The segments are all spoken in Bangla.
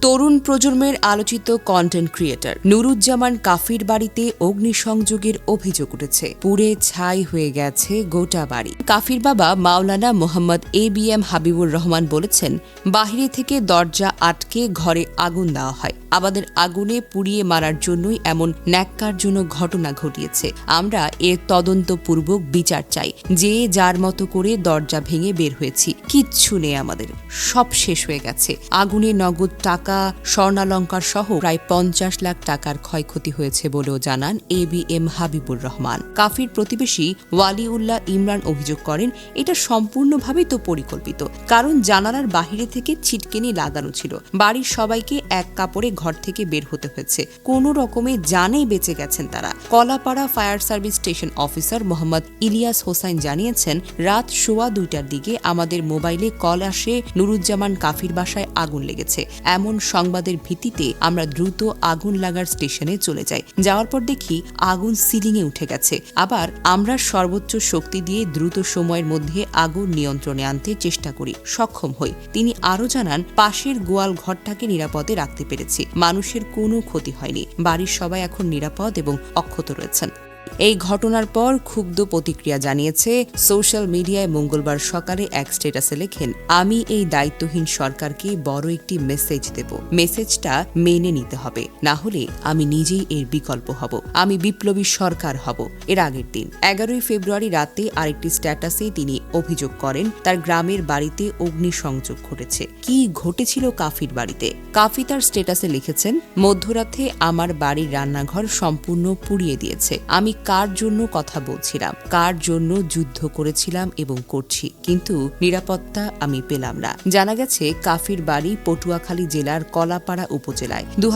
তরুণ প্রজন্মের আলোচিত কন্টেন্ট ক্রিয়েটর নুরুজ্জামান কাফির বাড়িতে অগ্নিসংযোগের অভিযোগ উঠেছে। পুড়ে ছাই হয়ে গেছে গোটা বাড়ি। কাফির বাবা Maulana Mohammad A B M Habibur Rahman বলেছেন, বাহিরে থেকে দরজা আটকে ঘরে আগুন দেওয়া হয়। আমাদের আগুনে পুড়িয়ে মারার জন্যই এমন ন্যাক্কারজনক ঘটনা ঘটিয়েছে। আমরা এর তদন্তপূর্বক বিচার চাই। যে যার মতো করে দরজা ভেঙে বের হয়েছি। কিচ্ছু নেই আমাদের। সব শেষ হয়ে গেছে। আগুনে নগদ টাকা স্বর্ণালঙ্কার সহ প্রায় পঞ্চাশ লাখ টাকার ক্ষয়ক্ষতি হয়েছে বলেও জানান A B M Habibur Rahman. কাফির প্রতিবেশী ওয়ালিউল্লাহ ইমরান অভিযোগ করেন, এটা সম্পূর্ণভাবেই তো পরিকল্পিত। কারণ জানালার বাহিরে থেকে ছিটকেনি লাগানো ছিল। বাড়ির সবাইকে এক কাপড়ে ঘর থেকে বের হতে হয়েছে। কোনো রকমে জানেই বেঁচে গেছেন তারা। Kalapara fire service station officer Mohammad Ilias Hossain জানিয়েছেন, রাত সোয়া দুইটার দিকে আমাদের মোবাইলে কল আসে, নুরুজ্জামান কাফির বাসায় আগুন লেগেছে। এমন সংবাদের ভিত্তিতে আমরা দ্রুত আগুন লাগার স্টেশনে চলে যাই। যাওয়ার পর দেখি আগুন সিলিংয়ে উঠে গেছে। আবার আমরা সর্বোচ্চ শক্তি দিয়ে দ্রুত সময়ের মধ্যে আগুন নিয়ন্ত্রণে আনতে চেষ্টা করি, সক্ষম হই। তিনি আরও জানান, পাশের গোয়াল ঘরটাকে নিরাপদে রাখতে পেরেছি। মানুষের কোনো ক্ষতি হয়নি। বাড়ির সবাই এখন নিরাপদ এবং অক্ষত রয়েছেন। এই ঘটনার পর ক্ষুব্ধ প্রতিক্রিয়া জানিয়েছে সোশ্যাল মিডিয়ায় মঙ্গলবার সকালে এক স্টেটাসে লেখেন, আমি এই দায়িত্বহীন সরকারকে বড় একটি মেসেজ দেব। মেসেজটা মেনে নিতে হবে। না হলে আমি নিজেই এর বিকল্প হব। আমি বিপ্লবী সরকার হব। এর আগের দিন, এগারোই ফেব্রুয়ারি রাতে আরেকটি স্ট্যাটাসে তিনি অভিযোগ করেন, তার গ্রামের বাড়িতে অগ্নিসংযোগ ঘটেছে। কি ঘটেছিল কাফির বাড়িতে? কাফি তার স্ট্যাটাসে লিখেছেন, মধ্যরাতে আমার বাড়ির রান্নাঘর সম্পূর্ণ পুড়িয়ে দিয়েছে। আমি কার জন্য কথা বলছিলাম? কার জন্য যুদ্ধ করেছিলাম এবং করছি? কিন্তু নিরাপত্তা আমি পেলাম না। জানা গেছে, কাফির বাড়ি পটুয়াখালী জেলার কলাপাড়া উপজেলায়। দু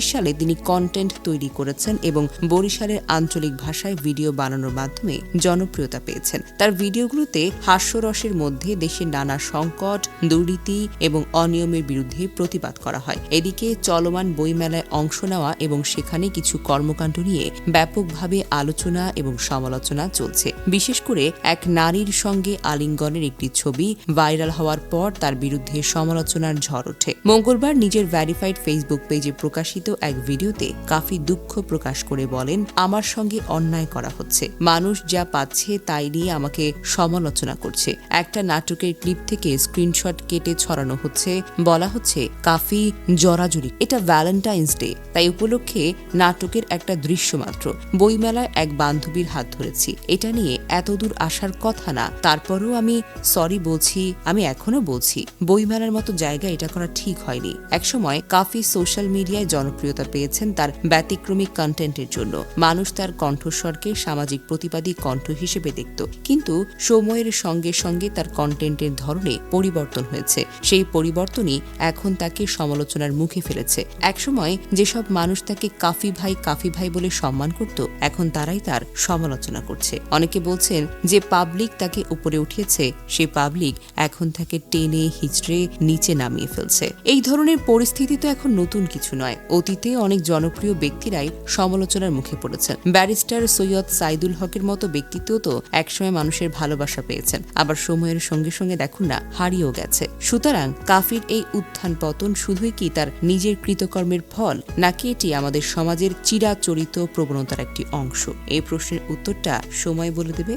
সালে তিনি কন্টেন্ট তৈরি করেছেন এবং বরিশালের আঞ্চলিক ভাষায় ভিডিও বানানোর মাধ্যমে জনপ্রিয়তা পেয়েছেন। তার ভিডিওগুলোতে হাস্যরসের মধ্যে দেশের নানা সংকট, দুর্নীতি এবং অনিয়মের বিরুদ্ধে প্রতিবাদ করা হয়। এদিকে চলমান বইমেলায় অংশ নেওয়া এবং সেখানে কিছু কর্মকাণ্ড নিয়ে ব্যাপকভাবে আলোচনা এবং সমালোচনা চলছে। বিশেষ করে এক নারীর সঙ্গে আলিঙ্গনের একটি ছবি ভাইরাল হওয়ার পর তার বিরুদ্ধে সমালোচনার ঝড় ওঠে। মঙ্গলবার নিজের ভ্যারিফাইড ফেসবুক পেজে প্রকাশিত এক ভিডিওতে কাফি দুঃখ প্রকাশ করে বলেন, আমার সঙ্গে অন্যায় করা হচ্ছে। মানুষ যা পাচ্ছে তাই নিয়ে আমাকে সমালোচনা করছে। একটা নাটকের ক্লিপ থেকে স্ক্রিনশট কেটে ছড়ানো হচ্ছে। বলা হচ্ছে, কাফি জরাজুরি। এটা ভ্যালেন্টাইন্স ডে। তাই উপলক্ষে নাটকের একটা দৃশ্য মাত্র। বইমেলায় এক বান্ধবীর হাত ধরেছি। এটা নিয়ে এতদূর আসার কথা না। তারপরও আমি, সরি, বলছি, আমি এখনও বলছি। বইমেলার মতো জায়গা এটা করা ঠিক হয়নি। একসময় কাফি সোশ্যাল মিডিয়ায় জনপ্রিয়তা পেয়েছেন তার ব্যতিক্রমিক কন্টেন্টের জন্য। মানুষ তার কণ্ঠস্বরকে সামাজিক প্রতিবাদী কণ্ঠ হিসেবে দেখত। কিন্তু সময়ের সঙ্গে সঙ্গে তার কন্টেন্টের ধরনে পরিবর্তন হয়েছে। সেই পরিবর্তনই এখন তাকে সমালোচনার মুখে ফেলেছে। একসময় যেসব মানুষ তাকে কাফি ভাই কাফি ভাই বলে সম্মান করত, এখন তারাই তার সমালোচনা করছে। অনেকে বলছেন যে পাবলিক তাকে উপরে উঠিয়েছে, সে পাবলিক এখন তাকে টেনে, হিচড়ে নিচে নামিয়ে ফেলছে। এই ধরনের পরিস্থিতি তো এখন নতুন কিছু নয়। অতীতে অনেক জনপ্রিয় ব্যক্তিরাই সমালোচনার মুখে পড়েছেন। ব্যারিস্টার সৈয়দ সাইদুল হকের মতো ব্যক্তিত্ব তো একসময় মানুষের ভালোবাসা পেয়েছেন। আবার সময়ের সঙ্গে সঙ্গে দেখুন না, হারিয়েও গেছে। সুতরাং কাফির এই উত্থান পতন শুধুই কি তার নিজের কৃতকর্মের ফল, নাকি এটি আমাদের সমাজের চিরাচরিত প্রবণতার একটি অংশ? এই প্রশ্নের উত্তরটা সময় বলে দেবে।